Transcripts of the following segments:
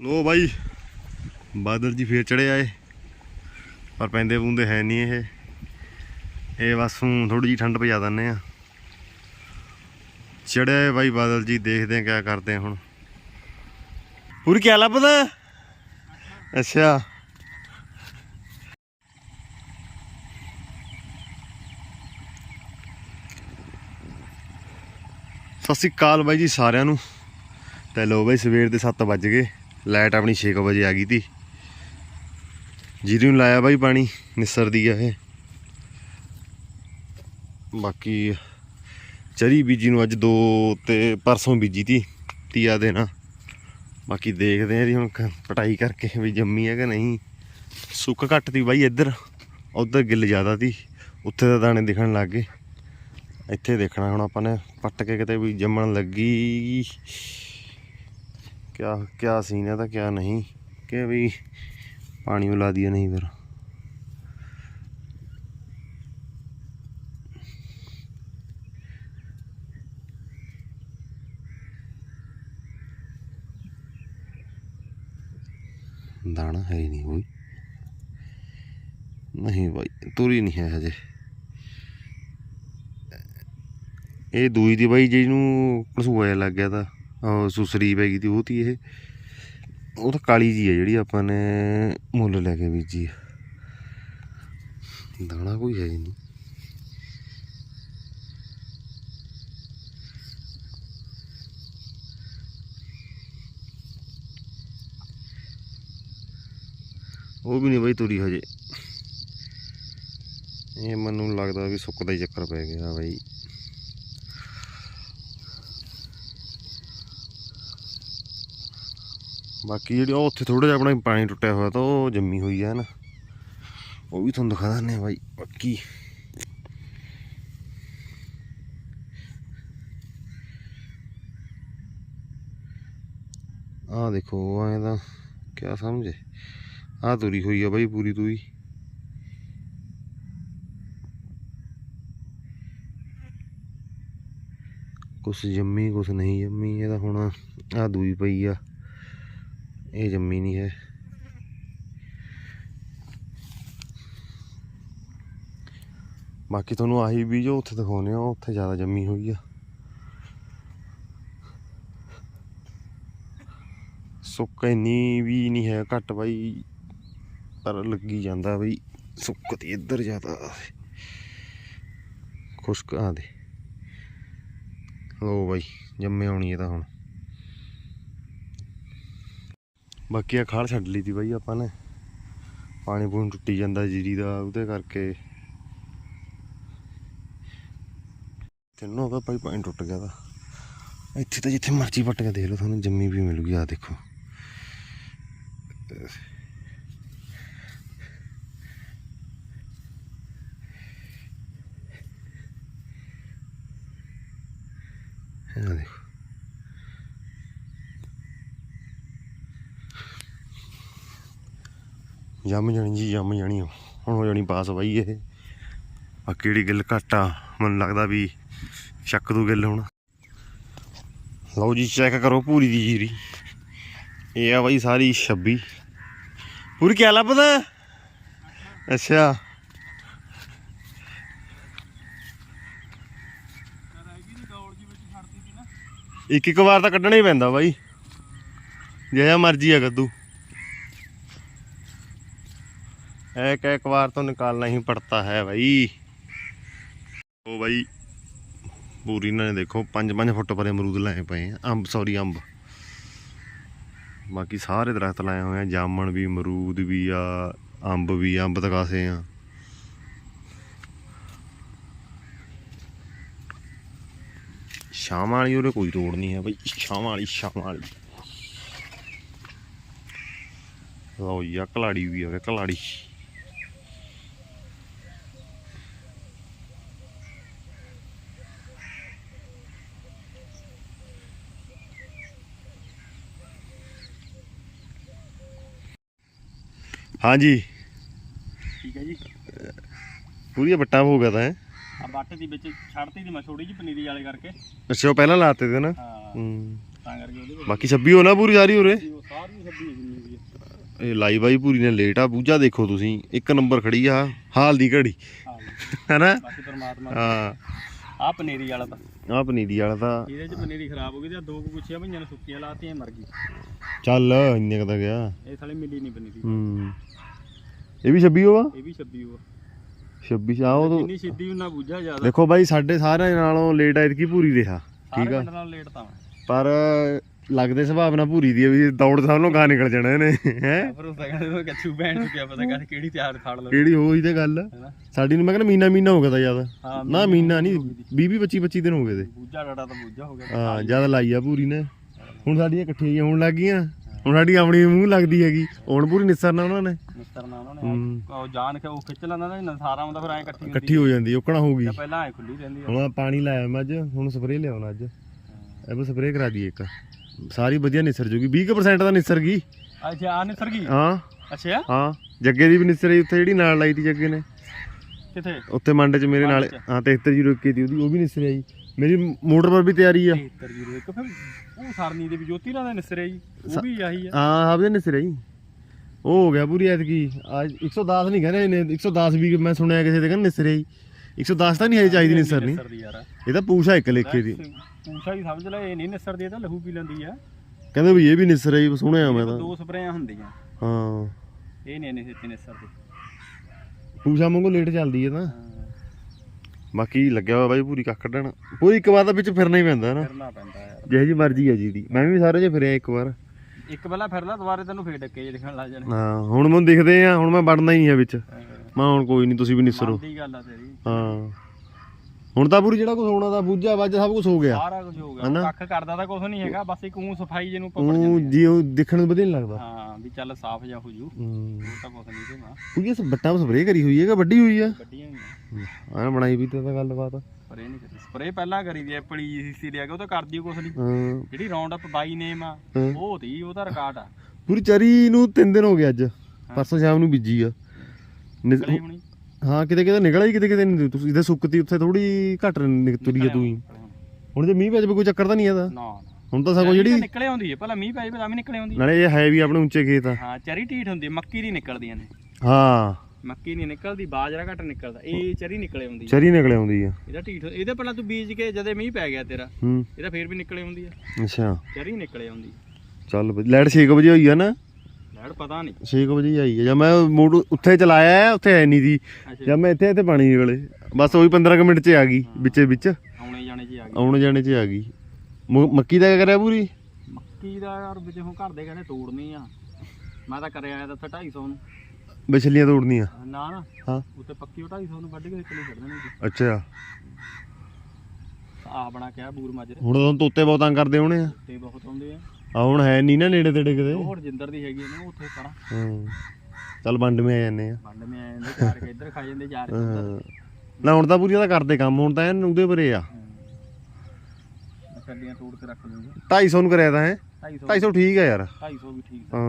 ਲੋ ਬਾਈ, ਬਾਦਲ ਜੀ ਫੇਰ ਚੜੇ ਆਏ ਪਰ ਪੈਂਦੇ ਪੂੰਦੇ ਹੈ ਨਹੀਂ ਇਹ। ਇਹ ਬਸ ਹੁਣ ਥੋੜੀ ਜੀ ਠੰਡ ਪਜਾ ਦਿੰਨੇ ਆ। ਚੜਿਆ ਏ ਬਾਈ ਬਾਦਲ ਜੀ, ਦੇਖਦੇ ਆ ਕਿਆ ਕਰਦੇ ਆ ਹੁਣ। ਪੂਰੀ ਕਿਆ ਲੱਭਦਾ? ਅੱਛਾ। ਸਤਿ ਸ਼੍ਰੀ ਅਕਾਲ ਬਾਈ ਜੀ ਸਾਰਿਆਂ ਨੂੰ। ਤੇ ਲੋ ਬਾਈ ਸਵੇਰ ਦੇ 7 ਵੱਜ ਗਏ। ਲਾਈਟ ਆਪਣੀ 6 ਵਜੇ ਆ ਗਈ ਤੀ। ਜੀਰੀ ਨੂੰ ਲਾਇਆ ਬਾਈ ਪਾਣੀ ਨਿਸਰਦੀ ਆ ਇਹ। ਬਾਕੀ ਚਰੀ ਬੀਜੀ ਨੂੰ ਅੱਜ ਦੋ ਤੇ ਪਰਸੋਂ ਬੀਜੀ ਤੀ, ਤੀਆ ਦੇਣਾ ਬਾਕੀ ਦੇਖਦੇ ਆ ਜੀ ਹੁਣ ਪਟਾਈ ਕਰਕੇ ਵੀ ਜੰਮੀ ਹੈ ਕਿ ਨਹੀਂ। ਸੁੱਕ ਘੱਟ ਤੀ ਬਾਈ ਇੱਧਰ, ਉੱਧਰ ਗਿੱਲ ਜ਼ਿਆਦਾ ਤੀ, ਉੱਥੇ ਤਾਂ ਦਾਣੇ ਦਿਖਣ ਲੱਗ ਗਏ। ਇੱਥੇ ਦੇਖਣਾ ਹੁਣ ਆਪਾਂ ਨੇ, ਪੱਟ ਕੇ ਕਿਤੇ ਵੀ ਜੰਮਣ ਲੱਗੀ। ਕਿਆ ਕਿਆ ਸੀਨ ਹੈ ਤਾਂ ਕਿਆ ਨਹੀਂ, ਕਿ ਵੀ ਪਾਣੀ ਮਿਲਾ ਦਿਆ ਨਹੀਂ ਫਿਰ। ਦਾਣਾ ਹੈ ਹੀ ਨਹੀਂ ਕੋਈ। ਨਹੀਂ ਬਾਈ, ਤੁਰੀ ਨਹੀਂ ਹੈ ਹਜੇ। ਇਹ ਦੂਈ ਦੀ ਬਾਈ ਜਿਹਨੂੰ ਘਸੂਆ ਲੱਗ ਗਿਆ ਤਾਂ। ਸੁਸਰੀ ਪੈ ਗਈ ਤੀ, ਉਹ ਤੀ ਇਹ। ਉਹ ਤਾਂ ਕਾਲੀ ਜੀ ਹੈ ਜਿਹੜੀ ਆਪਾਂ ਨੇ ਮੁੱਲ ਲੈ ਕੇ ਬੀਜੀ ਦਾਣਾ ਕੋਈ ਹੈ ਹੀ ਨਹੀਂ। ਉਹ ਵੀ ਨਹੀਂ ਬਾਈ ਤੁਰੀ ਹਜੇ। ਇਹ ਮੈਨੂੰ ਲੱਗਦਾ ਵੀ ਸੁੱਕ ਦਾ ਹੀ ਚੱਕਰ ਪੈ ਗਿਆ ਬਾਈ। ਬਾਕੀ ਜਿਹੜੀ ਉਹ ਉੱਥੇ ਥੋੜਾ ਜਿਹਾ ਆਪਣਾ ਪਾਣੀ ਟੁੱਟਿਆ ਹੋਇਆ ਤਾਂ ਉਹ ਜੰਮੀ ਹੋਈ ਹੈ ਨਾ। ਉਹ ਵੀ ਤੁਹਾਨੂੰ ਦਿਖਾ ਦਿੰਦੇ ਆ ਬਾਈ, ਬਾਕੀ। ਆਹ ਦੇਖੋ ਐਂ ਤਾਂ ਕਿਆ ਸਮਝੇ। ਆਹ ਤੁਰੀ ਹੋਈ ਆ ਬਾਈ ਪੂਰੀ ਤੂਈ ਕੁਛ ਜੰਮੀ, ਕੁਛ ਨਹੀਂ ਜੰਮੀ, ਇਹ ਤਾਂ ਹੁਣ ਆਹ ਦੂਈ ਪਈ ਆ। ਇਹ ਜੰਮੀ ਨਹੀਂ ਹੈ। ਬਾਕੀ ਤੁਹਾਨੂੰ ਆਹੀ ਵੀ ਜੋ ਉੱਥੇ ਦਿਖਾਉਨੇ ਆ ਉੱਥੇ ਜ਼ਿਆਦਾ ਜੰਮੀ ਹੋਈ ਆ। ਸੁੱਕ ਇੰਨੀ ਵੀ ਨਹੀਂ ਹੈ ਘੱਟ ਬਾਈ, ਪਰ ਲੱਗੀ ਜਾਂਦਾ ਬਈ ਸੁੱਕ ਤੇ ਇੱਧਰ ਜ਼ਿਆਦਾ। ਖੁਸ਼ਕ ਆ ਦੇ। ਲੋ ਬਾਈ, ਜੰਮੇ ਆਉਣੀ ਇਹ ਤਾਂ ਹੁਣ। ਬਾਕੀ ਆ ਖਾਲ ਛੱਡ ਲਈ ਤੀ ਬਾਈ ਆਪਾਂ ਨੇ। ਪਾਣੀ ਪੂਣੀ ਟੁੱਟੀ ਜਾਂਦਾ ਜੀਰੀ ਦਾ, ਉਹਦੇ ਕਰਕੇ। ਤਿੰਨੋਂ ਦਾ ਭਾਈ ਪਾਣੀ ਟੁੱਟ ਗਿਆ ਤਾਂ ਇੱਥੇ ਤਾਂ ਜਿੱਥੇ ਮਰਜ਼ੀ ਪੱਟ ਕੇ ਦੇਖ ਲਓ, ਤੁਹਾਨੂੰ ਜੰਮੀ ਵੀ ਮਿਲੂਗੀ ਆ ਦੇਖੋ। ਆ ਦੇਖੋ। ਜੰਮ ਜਾਣੀ ਜੀ, ਜੰਮ ਜਾਣੀ ਹੁਣ ਹੋ ਜਾਣੀ ਪਾਸ ਬਾਈ ਇਹ। ਆ ਕਿਹੜੀ ਗਿੱਲ ਘੱਟ ਆ, ਮੈਨੂੰ ਲੱਗਦਾ ਵੀ ਚੱਕ ਦੂ ਗਿੱਲ ਹੁਣ। ਲਓ ਜੀ ਚੈੱਕ ਕਰੋ ਪੂਰੀ ਦੀ ਜੀਰੀ। ਇਹ ਆ ਬਾਈ ਸਾਰੀ 26 ਪੂਰੀ ਕਿਆ ਲੱਭਦਾ? ਅੱਛਾ। ਇੱਕ ਇੱਕ ਵਾਰ ਤਾਂ ਕੱਢਣਾ ਹੀ ਪੈਂਦਾ ਬਾਈ। ਜਿਹੜਾ ਮਰਜ਼ੀ ਆ ਕੱਦੂ एक एक बार तो निकालना ही पड़ता है भाई ਉਹ ਬਾਈ ਪੂਰੀ ਇਹਨਾਂ ਨੇ ਦੇਖੋ 5-5 ਫੁੱਟ ਪਰੇ ਅਮਰੂਦ ਲਾਏ ਪਏ ਆ ਅੰਬ ਸੌਰੀ ਅੰਬ ਬਾਕੀ ਸਾਰੇ ਦਰਖਤ ਲਾਏ ਹੋਏ ਆ ਜਾਮਣ ਵੀ ਅਮਰੂਦ ਵੀ ਆ ਅੰਬ ਵੀ ਅੰਬ ਤਕਾਸੇ ਆ ਸ਼ਾਮ ਵਾਲੀ ਉਹਦੇ ਕੋਈ ਤੋੜ ਨਹੀਂ ਹੈ ਬਾਈ ਸ਼ਾਮ ਵਾਲੀ ਸ਼ਾਮ ਵਾਲੀ ਲਓ ਯਾ ਕਲਾੜੀ ਵੀ ਆ ਗਿਆ ਕਲਾੜੀ ਹਾਂਜੀ। ਠੀਕ ਹੈ ਜੀ। ਪੂਰੀ ਬੱਟਾ ਹੋ ਗਿਆ ਤਾਂ ਹੈ। ਆ ਬੱਟ ਦੀ ਵਿੱਚ ਛੱਡਤੀ ਦੀ ਮੈਂ ਥੋੜੀ ਜਿਹੀ ਪਨੀਰੀ ਵਾਲੇ ਕਰਕੇ। ਅੱਛਾ ਉਹ ਪਹਿਲਾਂ ਲਾਤੇ ਤੇ ਨਾ? ਹਾਂ। ਹੂੰ। ਤਾਂ ਕਰਕੇ ਉਹਦੇ ਵਿੱਚ ਬਾਕੀ 26 ਹੋ ਨਾ ਪੂਰੀ ਸਾਰੀ ਉਰੇ? ਉਹ ਸਾਰੀ 26 ਜਿੰਨੀ ਵੀ ਆ ਇਹ ਲਾਈ ਬਾਈ ਪੂਰੀ ਨੇ ਲੇਟ ਆ ਬੂਝਾ ਦੇਖੋ ਤੁਸੀਂ। ਇੱਕ ਨੰਬਰ ਖੜੀ ਆ ਹਾਲ ਦੀ ਘੜੀ। ਹੈਨਾ? ਬਾਕੀ ਪਰਮਾਤਮਾ ਹਾਂ। ਆ ਪਨੀਰੀ ਵਾਲਾ ਤਾਂ। ਆ ਪਨੀਰੀ ਵਾਲਾ ਤਾਂ। ਇਹਦੇ ਚ ਪਨੀਰੀ ਖਰਾਬ ਹੋ ਗਈ ਤੇ ਦੋ ਕੁ ਗੁੱਛੀਆਂ ਭਈਆਂ ਨੇ ਸੁੱਕੀਆਂ ਲਾਤੀਆਂ ਮਰ ਗਈ। ਚੱਲ ਇੰਨੇ ਕੁ ਤਾਂ ਗਿਆ। ਇਹ ਸਾਲੇ ਮਿਲੀ ਨਹੀਂ ਪਨੀਰੀ। ਹੂੰ। ਇਹ ਵੀ 26 ਹੋਵਾ ਇਹ ਵੀ 26 ਹੋ 26 ਆ ਉਹ ਜਿੰਨੀ ਸਿੱਧੀ ਉਹਨਾਂ ਬੁੱਝਾ ਜ਼ਿਆਦਾ। ਦੇਖੋ ਬਾਈ ਸਾਡੇ ਸਾਰਿਆਂ ਨਾਲੋਂ ਲੇਟ ਐਤਕੀ ਪੂਰੀ ਰਿਹਾ। ਸਾਰੇ ਠੀਕ ਆ? ਨਾਲ ਲੇਟ ਤਾਂ ਪਰ ਲੱਗਦੇ ਸੁਭਾਵ ਨਾਲ ਪੂਰੀ ਦੀ ਵੀ ਦੌੜ ਸਭ ਨੂੰ ਗਾਹ ਨਿਕਲ ਜਾਣਾ ਇਹਨੇ ਹੈ? ਫਿਰ ਉਸ ਦਾ ਕਹਿੰਦੇ ਕੱਛੂ ਬੈਣ ਨੂੰ ਕਿਆ ਪਤਾ ਕਰ ਕਿਹੜੀ ਤਿਆਰ ਖੜ ਲਵੇ। ਕਿਹੜੀ ਹੋਈ ਤੇ ਗੱਲ। ਸਾਡੀ ਨੂੰ ਮੈਂ ਕਹਿੰਦਾ ਮਹੀਨਾ ਮਹੀਨਾ ਹੋ ਗਿਆ ਤਾਂ ਜ਼ਿਆਦਾ ਨਾ ਮਹੀਨਾ ਨਹੀਂ 20 20 25 25 ਦਿਨ ਹੋ ਗਏ ਤੇ। ਬੁੱਝਾ ਡਾਟਾ ਤਾਂ ਬੁੱਝਾ ਹੋ ਗਿਆ। ਹਾਂ ਜ਼ਿਆਦਾ ਲਾਈ ਆ ਪੂਰੀ ਨੇ। ਹੁਣ ਸਾਡੀਆਂ ਇਕੱਠੀਆਂ ਹੋਣ ਲੱਗ ਗਈਆਂ। ਹੁਣ ਸਾਡੀ ਆਪਣੀ ਮੂੰਹ ਲੱਗਦੀ ਹੈਗੀ। ਹੁਣ ਪੂਰੀ ਨਿਸਰਨਾ ਉਹਨਾਂ ਨੇ। ਮਿਸਤਰ ਨਾਲ ਉਹਨਾਂ ਹੂੰ। ਨੇ ਉਹ ਜਾਣ ਕੇ ਉਹ ਖਿੱਚ ਲੈਂਦਾ ਨਾ ਨਸਾਰਾ ਹੁੰਦਾ ਫਿਰ ਐ ਇਕੱਠੀ ਹੁੰਦੀ ਇਕੱਠੀ ਹੋ ਜਾਂਦੀ ਔਕਣਾ ਹੋਊਗੀ ਜਾਂ ਪਹਿਲਾਂ ਐ ਖੁੱਲੀ ਰਹਿੰਦੀ ਆ। ਹੁਣ ਆਹ ਪਾਣੀ ਲਾਇਆ ਮੈਂ ਅੱਜ ਹੁਣ ਸਪਰੇਅ ਲਿਆਉਣਾ ਅੱਜ। ਇਹ ਬਸ ਸਪਰੇਅ ਕਰਾ ਦਈਏ ਇੱਕ। ਸਾਰੀ ਵਧੀਆ ਨਿਸਰ ਜੂਗੀ। 20% ਦਾ ਨਿਸਰ ਗਈ। ਅੱਛਾ ਆ ਨਿਸਰ ਗਈ? ਹਾਂ। ਅੱਛਾ। ਹਾਂ। ਜੱਗੇ ਦੀ ਵੀ ਨਿਸਰ ਆਈ ਉੱਥੇ ਜਿਹੜੀ ਨਾਲ ਲਾਈ ਤੀ ਜੱਗੇ ਨੇ। ਕਿੱਥੇ? ਉੱਥੇ ਮੰਡ ਚ ਮੇਰੇ ਨਾਲ ਹਾਂ 7301 ਦੀ ਉਹਦੀ ਉਹ ਵੀ ਨਿਸਰ ਆਈ ਮੇਰੀ ਮੋਟਰ ਪਰ ਵੀ ਤਿਆਰੀ ਆ। 73 ਇੱਕ ਫਿਰ ਉਹ ਸਰਨੀ ਦੇ ਵੀ ਜੋਤੀ ਨਾਲ ਦਾ ਨਿਸਰਿਆ ਜੀ ਉਹ ਵੀ ਆਹੀ ਆ। ਹਾਂ ਆਪਦੇ ਨਿਸਰ ਆਈ ਉਹ ਹੋ ਗਿਆ ਪੂਰੀ ਐਤਕੀ। ਅੱਜ 110 ਨਹੀਂ ਕਹਿੰਦੇ ਇਹਨੇ 110 ਵੀ ਮੈਂ ਸੁਣਿਆ ਕਿਸੇ ਦੇ ਕਹਿੰਦੇ ਨਿਸਰ ਆਈ 110 ਤਾਂ ਨਹੀਂ ਹੈ ਚਾਹੀਦੀ ਨਿਸਰ ਨਹੀਂ ਇਹ ਤਾਂ ਪੂਛਾ ਇੱਕ ਲੇਖੇ ਦੀ। ਪੂਛਾ ਹੀ ਸਮਝ ਲੈ ਇਹ ਨਹੀਂ ਨਿਸਰਦੀ ਇਹ ਤਾਂ ਲਹੂ ਪੀ ਲੈਂਦੀ ਆ। ਕਹਿੰਦੇ ਵੀ ਇਹ ਵੀ ਨਿਸਰ ਆਈ ਸੁਣਿਆ ਮੈਂ ਤਾਂ। ਦੋ ਸਪਰੇਆਂ ਹੁੰਦੀਆਂ। ਹਾਂ। ਇਹ ਨਹੀਂ ਨਹੀਂ ਸੱਚੀ ਨਿਸਰਦੀ। ਪੂਛਾ ਵਾਂਗੂ ਲੇਟ ਚੱਲਦੀ ਹੈ ਤਾਂ। ਬਾਕੀ ਲੱਗਿਆ ਹੋਇਆ ਬਾਈ ਪੂਰੀ ਕੱਖ ਕੱਢਣ। ਪੂਰੀ ਇੱਕ ਵਾਰ ਤਾਂ ਵਿੱਚ ਫਿਰਨਾ ਹੀ ਪੈਂਦਾ ਨਾ। ਫਿਰਨਾ ਪੈਂਦਾ ਯਾਰ। ਜਿਹੇ ਜੀ ਮਰਜ਼ੀ ਹੈ ਜੀ ਦੀ ਮੈਂ ਵੀ ਸਾਰੇ ਜੇ ਫਿਰਿਆ ਇੱਕ ਵਾਰ। ਇੱਕ ਵੇਲਾ ਫਿਰ ਲਾ ਦੁਬਾਰੇ ਤੈਨੂੰ ਫੇਰ ਡੱਕੇ ਜੇ ਦਿਖਣ ਲੱਗ ਜਾਣੇ। ਹਾਂ ਹੁਣ ਮੈਨੂੰ ਦਿਖਦੇ ਆ ਹੁਣ ਮੈਂ ਵੜਨਾ ਹੀ ਨਹੀਂ ਹੈ। ਵਿੱਚ ਮੈਂ ਹੁਣ ਕੋਈ ਨਹੀਂ ਤੁਸੀਂ ਵੀ ਨਿਸਰੋ। ਦੀ ਗੱਲ ਆ ਤੇਰੀ। ਹਾਂ। ਹੁਣ ਤਾਂ ਪੂਰੀ ਜਿਹੜਾ ਕੁਝ ਹੋਣਾ ਦਾ ਬੂਝਾ ਵੱਜ ਸਭ ਕੁਝ ਹੋ ਗਿਆ। ਸਾਰਾ ਕੁਝ ਹੋ ਗਿਆ? ਕੱਖ ਕਰਦਾ ਤਾਂ ਕੁਝ ਨਹੀਂ ਹੈਗਾ ਬਸ ਇੱਕ ਉਹ ਸਫ਼ਾਈ ਜਿਹਨੂੰ ਪਕੜ ਜਾਂਦੇ ਜੀ ਉਹ ਦੇਖਣ ਨੂੰ ਵਧੀਆ ਨਹੀਂ ਲੱਗਦਾ। ਹਾਂ ਵੀ ਚੱਲ ਸਾਫ਼ ਜਾ ਹੋ ਜੂ। ਹੂੰ। ਉਹ ਤਾਂ ਕੁਝ ਨਹੀਂ ਤੇ ਨਾ ਪੂਰੀ ਇਸ ਬੱਟਾਂ ਸਪਰੇਅ ਕਰੀ ਹੋਈ ਹੈ ਕਿ ਵੱਡੀ ਹੋਈ ਆ? ਵੱਡੀਆਂ ਹੀ ਆ ਆਹ ਬਣਾਈ ਵੀ ਤੇ ਤਾਂ ਗੱਲਬਾਤ। ਪਰ ਇਹ ਨਹੀਂ ਕਰੀ। ਸਪਰੇ ਪਹਿਲਾਂ ਕਰੀ ਦੀ ਐਪਲੀ ਸੀ ਲਿਆ ਕੇ ਉਹ ਤਾਂ ਕਰਦੀ ਕੁਝ ਨਹੀਂ ਜਿਹੜੀ ਰਾਉਂਡ ਅਪ ਬਾਈ ਨੇਮ ਆ ਹਾਂ। ਉਹ ਤੀ ਉਹਦਾ ਰਿਕਾਰਡ ਆ। ਪੂਰੀ ਚਰੀ ਨੂੰ 3 ਦਿਨ ਹੋ ਗਏ ਅੱਜ। ਪਰਸੋਂ ਸ਼ਾਮ ਨੂੰ ਬੀਜੀ ਆ। ਨਿ- ਹਾਂ ਕਿਤੇ ਕਿਤੇ ਨਿਕਲ ਆਈ ਕਿਤੇ ਕਿਤੇ ਨਹੀਂ ਤੁਸੀਂ ਇਹਦੇ ਸੁੱਕਤੀ ਉੱਥੇ ਥੋੜੀ ਘੱਟ ਨਿਕ ਤੁਰੀ ਆ ਤੂੰ ਹੀ। ਹੁਣ ਜੇ ਮੀਂਹ ਪੈ ਜਾਵੇ ਕੋਈ ਚੱਕਰ ਤਾਂ ਨਹੀਂ ਇਹਦਾ? ਨਾ ਹੁਣ ਤਾਂ ਸਗੋਂ ਜਿਹੜੀ ਨਿਕਲੇ ਆਉਂਦੀ ਹੈ ਭਲਾ ਮੀਂਹ ਪੈ ਜਾਵੇ ਤਾਂ ਵੀ ਨਿਕਲੇ ਆਉਂਦੀ ਨਾਲੇ ਇਹ ਹੈ ਵੀ ਆਪਣੇ ਉੱਚੇ ਖੇਤ ਆ। ਹਾਂ ਚਰੀ ਢੀਠ ਹੁੰਦੀ ਹੈ, ਮੱਕੀ ਦੀ ਨਿਕਲਦੀਆਂ ਨੇ। ਹਾਂ। ਮੱਕੀ ਨਹੀਂ ਨਿਕਲਦੀ ਬਾਜਰਾ ਘੱਟ ਨਿਕਲਦਾ ਇਹ ਚਰੀ ਨਿਕਲੇ ਆਉਂਦੀ ਹੈ। ਚਰੀ ਨਿਕਲ ਆਉਂਦੀ ਆ। ਇਹਦਾ ਢੀਠ ਇਹਦੇ ਪਹਿਲਾਂ ਤੂੰ ਬੀਜ ਕੇ ਜਦੇ ਮੀਂਹ ਪੈ ਗਿਆ ਤੇਰਾ ਹੂੰ। ਇਹਦਾ ਫੇਰ ਵੀ ਨਿਕਲੇ ਆਉਂਦੀ ਹੈ। ਅੱਛਾ। ਚਰੀ ਨਿਕਲੇ ਆਉਂਦੀ ਹੈ। ਚੱਲ। ਲਾਈਟ 6 ਵਜੇ ਹੋਈ ਆ ਨਾ? ਲੈੜ ਪਤਾ ਨਹੀਂ। 6 ਵਜੇ ਹੀ ਆਈ ਆ ਜਦ ਮੈਂ ਮੋੜ ਉੱਥੇ ਚਲਾਇਆ ਆ, ਉੱਥੇ ਐ ਨਹੀਂ ਦੀ। ਅੱਛਾ। ਜਦ ਮੈਂ ਇੱਥੇ ਇੱਥੇ ਪਾਣੀ ਨਿਕਲੇ ਬਸ ਉਹੀ 15 ਕੁ ਮਿੰਟ ਚ ਆ ਗਈ ਵਿੱਚੇ ਵਿੱਚ। ਆਉਣੇ ਜਾਣੇ ਜੀ ਆ ਗਈ। ਆਉਣ ਜਾਣੇ ਚ ਆ ਗਈ। ਮ- ਮੱਕੀ ਦਾ ਕਿਆ ਕਰਿਆ ਪੂਰੀ? ਮੱਕੀ ਦਾ ਯਾਰ ਵਿੱਚ ਹੁਣ ਘਰ ਦੇ ਕਹਿੰਦੇ ਤੋੜਨੀ ਆ। ਮੈਂ ਤਾਂ ਕਰਿਆ ਆਇਆ ਤਾਂ ਉੱਥੇ 250 ਨੂੰ। ਵਿਛਲੀਆਂ ਤੋੜਨੀਆਂ? ਨਾ ਨਾ। ਹਾਂ। ਉੱਤੇ ਪੱਕੀ ਉਹ 250 ਨੂੰ ਵੱਢ ਕੇ ਕਿਲੋ ਛੱਡ ਦੇਣੀ ਸੀ। ਅੱਛਾ। ਆ ਬਣਾ ਕਿਹਾ ਬੂਰ ਮਾਜਰੇ। ਹੁਣ ਤਾਂ ਤੋਤੇ ਬਹੁਤ ਤੰਗ ਕਰਦੇ ਹੋਣੇ ਆ। ਤੇ ਬਹੁਤ ਆਉਂਦੇ ਆ। ਆ ਹੁਣ ਹੈ ਨਹੀਂ ਨਾ ਨੇੜੇ ਤੇੜੇ ਕਿਤੇ। ਉਹ ਰਜਿੰਦਰ ਦੀ ਹੈਗੀ ਆ ਨਾ ਉੱਥੇ ਪਰਾਂ ਹਾਂ। ਚੱਲ ਵੰਡ ਮੇ ਆ ਜਾਂਦੇ ਆ। ਵੰਡ ਮੇ ਆ ਜਾਂਦੇ ਚਾਰ ਕੇ ਇੱਧਰ ਖਾ ਜਾਂਦੇ ਚਾਰ ਕੇ ਉੱਧਰ। ਨਾ ਹੁਣ ਤਾਂ ਪੂਰੀ ਤਾਂ ਕਰਦੇ ਕੰਮ ਹੁਣ ਤਾਂ ਐਨ ਉਹਦੇ ਪਰੇ ਆ। ਹਾਂ। ਤੋੜ ਕੇ ਰੱਖ ਲੂੰਗੇ। 250 ਨੂੰ ਕਰਿਆ ਤਾਂ ਹੈ। 250 250 ਠੀਕ ਆ ਯਾਰ। 250 ਵੀ ਠੀਕ ਹਾਂ।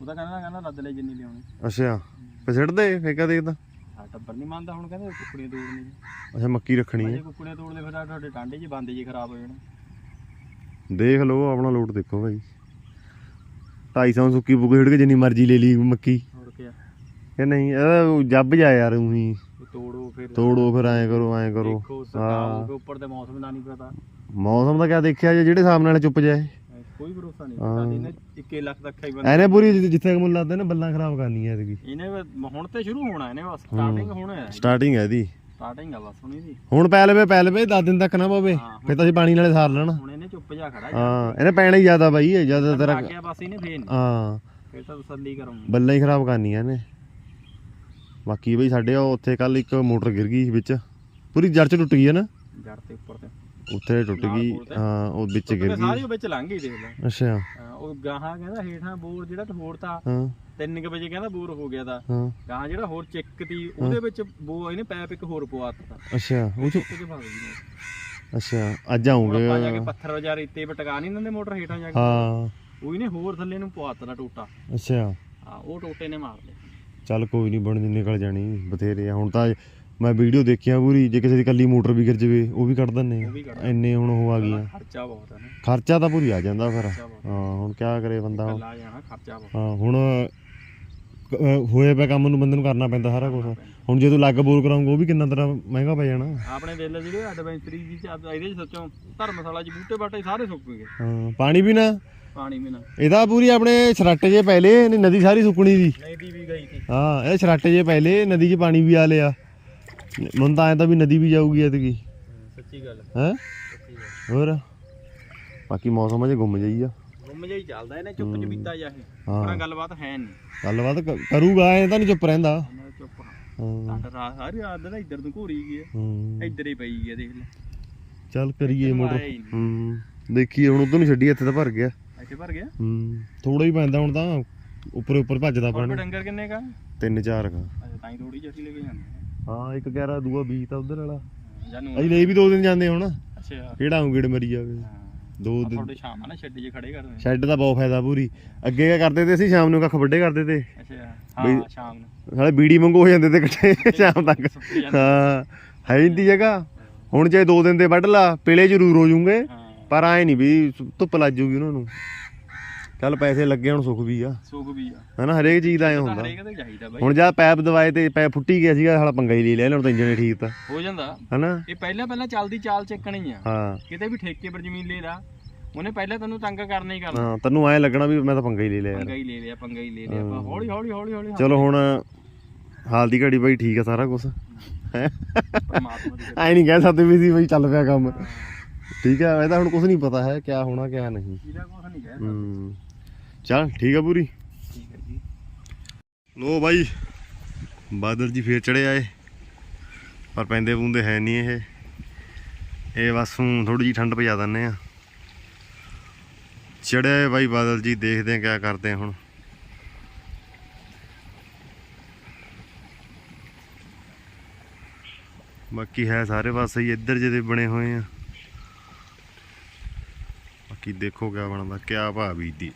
ਉਹਦਾ ਕਹਿੰਦਾ ਕਹਿੰਦਾ ਰੱਦ ਲੈ ਜਿੰਨੀ ਲਿਆਉਣੀ। ਅੱਛਾ। ਫੇ ਛੱਡ ਦੇ ਫੇਕਾ ਦੇਖਦਾ ਆ ਟੱਬਰ ਨਹੀਂ ਮੰਨਦਾ ਹੁਣ ਕਹਿੰਦੇ ਕੁੱਕੜੀਆਂ ਤੋੜਨੀ ਅੱਛਾ ਮੱਕੀ ਰੱਖਣੀ ਜੇ ਹੈ। ਕੁੱਕੜੀਆਂ ਤੋੜਦੇ ਫਿਰ ਤਾਂ ਤੁਹਾਡੇ ਟਾਂਡੇ 'ਚ ਬੰਦੇ ਜੀ ਖਰਾਬ ਹੋ ਜਾਣੇ। ਦੇਖ ਲਓ ਆਪਣਾ ਲੋਟ ਦੇਖੋ ਭਾਈ। 250 ਸੁੱਕੀ ਬੁੱਕ ਛੱਡ ਕੇ ਜਿੰਨੀ ਮਰਜ਼ੀ ਲੈ ਲਈ ਮੱਕੀ। ਹੋਰ ਕੀ ਇਹ ਨਹੀਂ ਇਹ ਜੱਬ ਜਾ ਯਾਰ ਉਹੀ। ਤੋੜੋ ਫਿਰ। ਤੋੜੋ ਫਿਰ ਐਂ ਕਰੋ ਐਂ ਕਰੋ। ਦੇਖੋ ਸਰਕਾਰੋਂ ਉੱਪਰ ਦੇ ਮੌਸਮ ਦਾ ਨਹੀਂ ਪਤਾ। ਮੌਸਮ ਦਾ ਕਿਆ ਦੇਖਿਆ ਜੇ ਜਿਹੜੇ ਹਿਸਾਬ ਨਾਲ ਚੁੱਪ ਜਾਏ। ਐ ਕੋਈ ਭਰੋਸਾ ਨਹੀਂ। ਹਾਂ। ਸਾਡੀ ਨੇ 1 ਲੱਖ ਤੱਕ ਖਾਈ ਬੰਦਾ। ਐਨੇ ਪੂਰੀ ਜਿੱਥੇ ਮੁੱਲ ਲੱਗਦਾ ਨਾ ਬੱਲਾਂ ਖਰਾਬ ਕਰਨੀਆਂ ਐਤਕੀ ਇਹਨੇ ਬ- ਹੁਣ ਤੇ ਸ਼ੁਰੂ ਹੋਣਾ ਇਹਨੇ ਬਸ ਸਟਾਰਟਿੰਗ ਹੋਣਾ ਹੈ। ਸਟਾਰਟਿੰਗ ਹੈ ਇਹਦੀ। ਸਟਾਰਟਿੰਗ ਆ ਬਸ ਹੁਣੀ ਦੀ ਹੁਣ ਪੈ ਲਵੇ ਪੈ ਲਵੇ 10 ਦਿਨ ਤੱਕ ਨਾ ਪਵੇ। ਹਾਂ, ਫਿਰ ਤਾਂ ਅਸੀਂ ਪਾਣੀ ਨਾਲੇ ਸਾਰ ਲੈਣਾ। ਇਹਨੇ ਚੁੱਪ ਜਾ ਖੜਾ ਹਾਂ ਇਹਨੇ ਪੈਣਾ ਹੀ ਜ਼ਿਆਦਾ ਬਾਈ ਜ਼ਿਆਦਾ ਤੇਰਾ ਆ ਗਿਆ ਬਸ ਇਹਨੇ ਫੇਰ ਨਹੀਂ ਹਾਂ। ਫੇਰ ਤਾਂ ਤਸੱਲੀ ਕਰੂੰ ਬੱਲਾਂ ਹੀ ਖਰਾਬ ਕਰਨੀਆਂ ਨੇ ਬਾਕੀ ਬਈ ਸਾਡੇ ਉਹ ਉੱਥੇ ਕੱਲ ਇੱਕ ਮੋਟਰ ਗਿਰ ਗਈ ਵਿੱਚ। ਪੂਰੀ ਜੜ ਚ ਟੁੱਟ ਗਈ ਹੈ ਨਾ? ਜੜ ਤੇ ਉੱਪਰ ਤੇ। ਉੱਥੇ ਟੁੱਟ ਨਾਲ ਗਈ ਬੋਰ ਤੇ? ਹਾਂ ਉਹ ਵਿੱਚ ਗਿਰ ਗਈ। ਸਾਰੀ ਵਿੱਚ ਲੰਘ ਗਈ ਦੇਖ ਲੈ। ਅੱਛਾ। ਹਾਂ, ਉਹ ਗਾਹਾਂ ਕਹਿੰਦਾ ਹੇਠਾਂ ਬੋਰ ਜਿਹੜਾ ਠੋੜਤਾ ਹਾਂ। 3 ਵਜੇ ਕਹਿੰਦਾ ਬੋਰ ਹੋ ਗਿਆ ਦਾ। ਹਾਂ। ਗਾਹਾਂ ਜਿਹੜਾ ਹੋਰ ਚੈੱਕ ਤੀ ਉਹਦੇ ਵਿੱਚ ਬੋ ਇਹਨੇ ਪੈਪ ਇੱਕ ਹੋਰ ਪਵਾਤਾ ਅੱਛਾ ਉਹ ਚ ਉੱਤੇ ਕੇ ਫਸ ਗਈ। ਅੱਛਾ ਅੱਜ ਹੁਣ ਆਉਂਗੇ। ਆਪਾਂ ਜਾ ਕੇ ਪੱਥਰ ਵਜਾ ਰੇਤੇ ਪਟਕਾ ਨਹੀਂ ਦਿੰਦੇ ਮੋਟਰ ਹੇਠਾਂ ਜਾ ਕੇ। ਹਾਂ। ਉਹ ਇਹਨੇ ਹੋਰ ਥੱਲੇ ਨੂੰ ਪਵਾਤਾ ਦਾ ਟੋਟਾ। ਅੱਛਾ। ਹਾਂ ਉਹ ਟੋਟੇ ਨੇ ਮਾਰ ਲਿਆ ਚੱਲ ਕੋਈ ਨਹੀਂ ਬਣ ਦੀ ਨਿਕਲ ਜਾਣੀ ਬਥੇਰੇ ਆ। ਹੁਣ ਤਾਂ ਮੈਂ ਵੀਡੀਓ ਦੇਖਿਆ ਪੂਰੀ ਜੇ ਕਿਸੇ ਦੀ ਕੱਲੀ ਮੋਟਰ ਵੀ ਗਿਰ ਜਵੇ ਉਹ ਵੀ ਕੱਢ ਦਿੰਨੇ ਉਹ ਵੀ ਕੱਢ ਇੰਨੇ ਹੁਣ ਉਹ ਆ ਗਈਆਂ। ਖਰਚਾ ਬਹੁਤ ਹੈ ਨਾ। ਖਰਚਾ ਤਾਂ ਪੂਰੀ ਆ ਜਾਂਦਾ ਫਿਰ। ਖਰਚਾ ਬਹੁਤ ਹਾਂ ਹੁਣ ਕਿਆ ਕਰੇ ਬੰਦਾ ਹੁਣ? ਕੱਲਾ ਜਾਣਾ ਖਰਚਾ ਬਹੁਤ ਹਾਂ ਹੁਣ ਹੋਏ ਪਿਆ ਕੰਮ ਨੂੰ ਬੰਦੇ ਨੂੰ ਕਰਨਾ ਪੈਂਦਾ ਸਾਰਾ ਕੁਝ ਹੁਣ ਜੇ ਤੂੰ ਲੱਗ ਬੋਰ ਕਰਾਉਂਗਾ ਉਹ ਵੀ ਕਿੰਨਾ ਤਰ੍ਹਾਂ ਮਹਿੰਗਾ ਪੈ ਜਾਣਾ। ਆਪਣੇ ਦਿਲ ਜਿਹੜੇ ਐਡਵੈਂਚਰੀ ਦੀ ਚ ਇਹਦੇ ਚ ਸੋਚੋ ਧਰਮਸ਼ਾਲਾ ਚ ਬੂਟੇ ਬਾਟੇ ਸਾਰੇ ਸੁੱਕ ਗਏ। ਹਾਂ ਪਾਣੀ ਵੀ ਨਾ। ਪਾਣੀ ਵੀ ਨਾ। ਇਹਦਾ ਪੂਰੀ ਆਪਣੇ ਛਰਾਟੇ ਜੇ ਪਹਿਲੇ ਨਦੀ ਸਾਰੀ ਸੁੱਕਣੀ ਦੀ ਨਹੀਂ ਦੀ ਵੀ ਗਈ ਸੀ। ਹਾਂ ਇਹ ਛਰਾਟੇ ਜੇ ਪਹਿਲੇ ਨਦੀ 'ਚ ਪਾਣੀ ਵੀ ਆ ਲਿਆ। ਮਨ ਤਾਂ ਐ ਤਾਂ ਵੀ ਨਦੀ ਵੀ ਜਾਊਗੀ ਐਤਕੀ। ਸੱਚੀ ਗੱਲ। ਹੈ? ਹੋਰ? ਬਾਕੀ ਮੌਸਮ ਅਜੇ ਗੁੰਮ ਜਾਈ ਆ। ਗੁੰਮ ਜਿਹਾ ਹੀ ਚੱਲਦਾ ਇਹਨੇ ਚੁੱਪ ਚਬੀਤਾ ਜਾ ਇਹ। ਹਾਂ। ਆਪਣਾ ਗੱਲਬਾਤ ਹੈ ਨਹੀਂ। ਗੱਲਬਾਤ ਕ- ਕਰੂਗਾ ਐ ਤਾਂ ਨਹੀਂ ਚੁੱਪ ਰਹਿੰਦਾ। ਮੈਂ ਚੁੱਪ ਹਾਂ। ਹਾਂ। ਸਾਡਾ ਰਾਤ ਸਾਰੀ ਰਾਤ ਦਾ ਇੱਧਰ ਨੂੰ ਘੂਰੀ ਗਈ ਹੈ। ਹੂੰ। ਇੱਧਰ ਹੀ ਪਈ ਗਈ ਹੈ ਦੇਖ ਲੈ। ਚੱਲ ਕਰੀਏ ਇੱਧਰ ਨੂੰ ਮੋਟਰ। ਆਇਆ ਹੀ ਨਹੀਂ। ਹੂੰ। ਦੇਖੀਏ ਹੁਣ ਉਧਰ ਨੂੰ ਛੱਡੀ ਇੱਥੇ ਤਾਂ ਭਰ ਗਿਆ। ਇੱਥੇ ਭਰ ਗਿਆ? ਹੂੰ। ਥੋੜਾ ਹੀ ਪੈਂਦਾ ਹੁਣ ਤਾਂ ਉੱਪਰ ਉੱਪਰ ਭੱਜਦਾ ਹੋਰ ਪਾਣੀ। ਡੰਗਰ ਕਿੰਨੇ ਕਾ ਤਿੰਨ ਚਾਰ ਕਾ। ਅੱਛਾ ਤਾਂ ਹੀ ਥੋੜੀ ਜਿਹੀ ਲੈ ਕੇ ਜਾਂਦੇ ਹਾਂ ਇੱਕ ਕਹਿਰਾ ਦੂਆ ਬੀਜ ਤਾਂ ਉਧਰ ਵਾਲਾ। ਜਾਨੂੰ ਅਸੀਂ ਲਈ ਵੀ ਦੋ ਦਿਨ ਜਾਂਦੇ ਹੁਣ। ਅੱਛਾ। ਕਿਹੜਾ ਆਉਂ ਗੇੜ ਮਰੀ ਜਾਵੇ। ਹਾਂ। ਦੋ ਦਿਨ। ਤੁਹਾਡੇ ਸ਼ਾਮ ਆ ਨਾ ਛੱਡ ਜੇ ਖੜੇ ਕਰਦੇ। ਸ਼ੈੱਡ ਦਾ ਬਹੁਤ ਫਾਇਦਾ ਪੂਰੀ। ਅੱਗੇ ਕਿਆ ਕਰਦੇ ਤੇ ਅਸੀਂ? ਸ਼ਾਮ ਨੂੰ ਕੱਖ ਵੱਡੇ ਕਰਦੇ ਤੇ। ਅੱਛਾ ਹਾਂ ਸ਼ਾਮ ਨੂੰ। ਨਾਲੇ ਬੀੜੀ ਮੰਗੋ ਹੋ ਜਾਂਦੇ ਤੇ ਇਕੱਠੇ ਸ਼ਾਮ ਤੱਕ। ਸੁੱਕੀ ਜਾਂਦੇ। ਹਾਂ ਹੈ ਇੰਦੀ ਜਗ੍ਹਾ। ਹੁਣ ਜੇ ਦੋ ਦਿਨ ਦੇ ਵੱਢ ਲਾ ਪੇਲੇ ਜ਼ਰੂਰ ਹੋ ਜੂਗੇ। ਹਾਂ। ਪਰ ਆਏ ਨਹੀਂ ਵੀ ਧੁੱਪ ਲੱਗ ਜੂਗੀ ਉਹਨਾਂ ਨੂੰ। ਚੱਲ ਪੈਸੇ ਲੱਗੇ ਹੁਣ ਸੁੱਖ ਵੀ ਆ। ਸੁੱਕ ਵੀ ਆ। ਹਨਾ ਹਰੇਕ ਚੀਜ਼ ਦਾ ਐ ਤਾਂ ਹੁੰਦਾ। ਹਰੇਕ ਤੇ ਚਾਹੀਦਾ ਬਾਈ। ਹੁਣ ਜਾਂ ਪੈਪ ਦਵਾਏ ਤੇ ਪੈਪ ਫੁੱਟੀ ਗਿਆ ਸੀਗਾ ਹਾਲਾ ਪੰਗਾ ਹੀ ਲੈ ਲਿਆ ਹੁਣ ਤਾਂ ਇੰਜਣ ਠੀਕ ਤਾਂ। ਹੋ ਜਾਂਦਾ। ਹਨਾ? ਇਹ ਪਹਿਲਾਂ ਪਹਿਲਾਂ ਚੱਲਦੀ ਚਾਲ ਚੱਕਣੀ ਆ। ਹਾਂ। ਕਿਤੇ ਵੀ ਠੇਕੇ ਪਰ ਜ਼ਮੀਨ ਲੈ ਲਾ। ਉਹਨੇ ਪਹਿਲਾਂ ਤੈਨੂੰ ਤੰਗ ਕਰਨਾ ਹੀ ਕਰਨਾ। ਹਾਂ ਤੈਨੂੰ ਐ ਲੱਗਣਾ ਵੀ ਮੈਂ ਤਾਂ ਪੰਗਾ ਹੀ ਲੈ ਲਿਆ ਪੰਗਾ ਹੀ ਲੈ ਲਿਆ ਪੰਗਾ ਹੀ ਲੈ ਲਿਆ। ਆਪਾਂ ਹੌਲੀ ਹੌਲੀ ਹੌਲੀ ਹੌਲੀ ਚਲੋ ਹੁਣ ਹਾਲ ਦੀ ਘੜੀ ਬਾਈ ਠੀਕ ਆ ਸਾਰਾ ਕੁਝ ਹੈ? ਐ ਨਹੀਂ ਕਹਿ ਸਕਦੇ ਵੀ ਸੀ ਬਈ ਚੱਲ ਪਿਆ ਕੰਮ। ਠੀਕ ਆ ਇਹਦਾ ਹੁਣ ਕੁਝ ਨਹੀਂ ਪਤਾ ਹੈ ਕਿਆ ਹੋਣਾ ਕਿਆ ਨਹੀਂ। ਇਹਦਾ ਕੁਝ ਨਹੀਂ ਕਹਿ ਹੂੰ। ਚੱਲ ਠੀਕ ਆ ਪੂਰੀ? ਠੀਕ ਹੈ ਜੀ। ਲੋ ਬਾਈ ਬਾਦਲ ਜੀ ਫੇਰ ਚੜੇ ਆਏ। ਪਰ ਪੈਂਦੇ ਪੂੰਦੇ ਹੈ ਨਹੀਂ ਇਹ। ਇਹ ਬਸ ਹੁਣ ਥੋੜੀ ਜੀ ਠੰਡ ਪਜਾ ਦਿੰਨੇ ਆ। ਚੜਿਆ ਬਾਈ ਬਾਦਲ ਜੀ ਦੇਖਦੇ ਆ ਕਿਆ ਕਰਦੇ ਆ ਹੁਣ। ਬਾਕੀ ਹੈ ਸਾਰੇ ਪਾਸੇ ਹੀ ਇੱਧਰ ਜਿਹਦੇ ਬਣੇ ਹੋਏ ਆ। ਬਾਕੀ ਦੇਖੋ ਕਿਆ ਬਣਦਾ ਕਿਆ ਭਾਅ ਬੀਜਦੀ